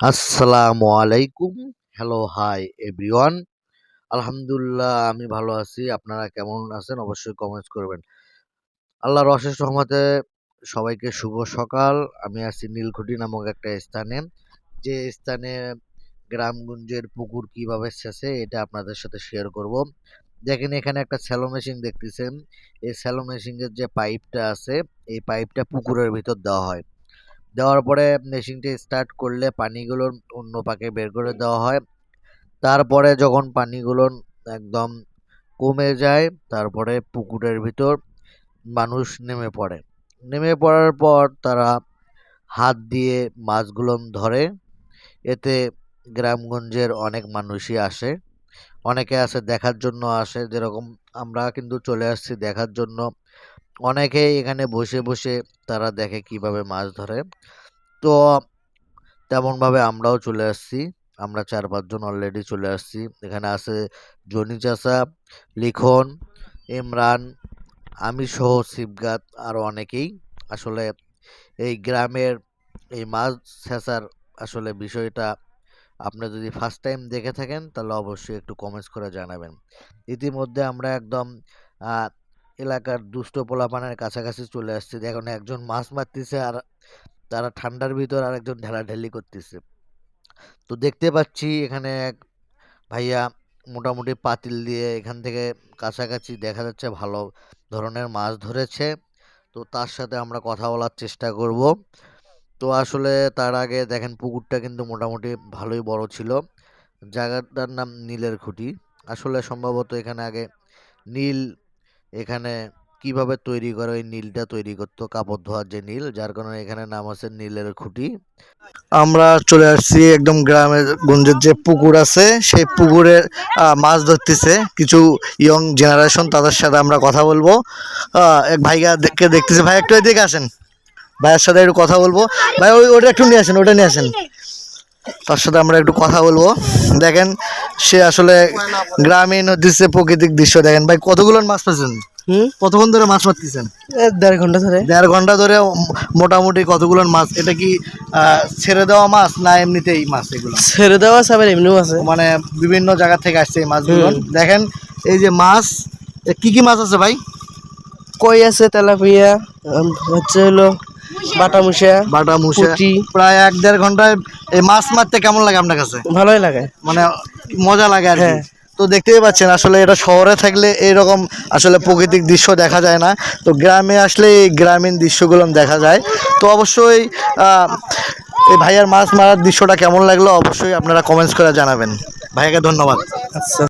আসসালামু আলাইকুম hello hi everyone আলহামদুলিল্লাহ, আমি ভালো আছি। আপনারা কেমন আছেন? অবশ্যই কমেন্টস করবেন। আল্লাহর অশেষ রহমতে সবাইকে শুভ সকাল। আমি আছি নীলকুঠি নামক একটা স্থানে। যে স্থানে গ্রামগঞ্জের পুকুর কীভাবে শেষে, এটা আপনাদের সাথে শেয়ার করব। দেখেন, এখানে একটা স্যালো মেশিন দেখতেছেন। এই স্যালো মেশিনের যে পাইপটা আছে, এই পাইপটা পুকুরের ভিতর দেওয়া হয়। দেওয়ার পরে মেশিনটি স্টার্ট করলে পানিগুলো অন্য পাকে বের করে দেওয়া হয়। তারপরে যখন পানিগুলো একদম কমে যায়, তারপরে পুকুরের ভিতর মানুষ নেমে পড়ে। নেমে পড়ার পর তারা হাত দিয়ে মাছগুলো ধরে। এতে গ্রামগঞ্জের অনেক মানুষই আসে। অনেকে আসে দেখার জন্য আসে, যেরকম আমরা কিন্তু চলে আসছি দেখার জন্য। অনেকেই এখানে বসে বসে তারা দেখে কীভাবে মাছ ধরে। তো তেমনভাবে আমরাও চলে আসছি। আমরা চার পাঁচজন অলরেডি চলে আসছি। এখানে আছে জনি চাচা, লিখন, ইমরান, আমি সহ শিবগাত আরও অনেকেই। আসলে এই গ্রামের এই মাছ ছেঁচার আসলে বিষয়টা আপনি যদি ফার্স্ট টাইম দেখে থাকেন, তাহলে অবশ্যই একটু কমেন্টস করে জানাবেন। ইতিমধ্যে আমরা একদম এলাকার দুষ্ট পোলাপানের কাছাকাছি চলে আসছি। এখন একজন মাছ মারতেছে আর তারা ঠান্ডার ভিতর আরেকজন ঢেলাঢেলি করতেছে। তো দেখতে পাচ্ছি এখানে এক ভাইয়া মোটামুটি পাতিল দিয়ে এখান থেকে কাছাকাছি দেখা যাচ্ছে ভালো ধরনের মাছ ধরেছে। তো তার সাথে আমরা কথা বলার চেষ্টা করব। তো আসলে তার আগে দেখেন পুকুরটা কিন্তু মোটামুটি ভালোই বড় ছিল। জায়গাটার নাম নীলের খুঁটি। আসলে সম্ভবত এখানে আগে নীল এখানে কীভাবে তৈরি করে ওই নীলটা তৈরি করতো, কাপড় ধোয়ার যে নীল, যার কারণে এখানে নাম আছে নীলের খুঁটি। আমরা চলে আসছি একদম গ্রামের গঞ্জের যে পুকুর আছে, সেই পুকুরে মাছ ধরতেছে। কিছু ইয়ং জেনারেশন তাদের সাথে আমরা কথা বলব। এক দেখে দেখতেছে। ভাই, একটু এদিকে আসেন। ভাইয়ের সাথে একটু কথা বলব। ভাই ওই ওটা একটু নিয়ে আসেন ওটা নিয়ে আসেন। তার সাথে আমরা একটু কথা বলব। দেখেন সে আসলে গ্রামীণ হচ্ছে প্রাকৃতিক দৃশ্য দেখেন। ভাই কতগুলো মাছ পেয়েছেন? হুম? কতক্ষণ ধরে মাছ মারতেছেন? দেড় ঘণ্টা ধরে। দেড় ঘণ্টা ধরে মোটামুটি কতগুলো মাছ? এটা কি ছেড়ে দেওয়া মাছ না এমনিতেই মাছ এগুলো? ছেড়ে দেওয়া আছে আবার এমনিও আছে। মানে বিভিন্ন জায়গা থেকে আসছে এই মাছগুলো। দেখেন এই যে মাছ কি কি মাছ আছে ভাই? কই আছে তেলাপিয়া হচ্ছে হলো বাটা মুসা বাটা মুসে। প্রায় এক দেড় ঘন্টায় এই মাছ মারতে কেমন লাগে আপনার কাছে? ভালোই লাগে। মানে মজা লাগে আর হ্যাঁ। তো দেখতেই পাচ্ছেন আসলে এটা শহরে থাকলে এইরকম আসলে প্রাকৃতিক দৃশ্য দেখা যায় না। তো গ্রামে আসলে এই গ্রামীণ দৃশ্যগুলো দেখা যায়। তো অবশ্যই আহ, এই ভাইয়ার মাছ মারার দৃশ্যটা কেমন লাগল অবশ্যই আপনারা কমেন্টস করে জানাবেন। ভাইয়াকে ধন্যবাদ। আচ্ছা।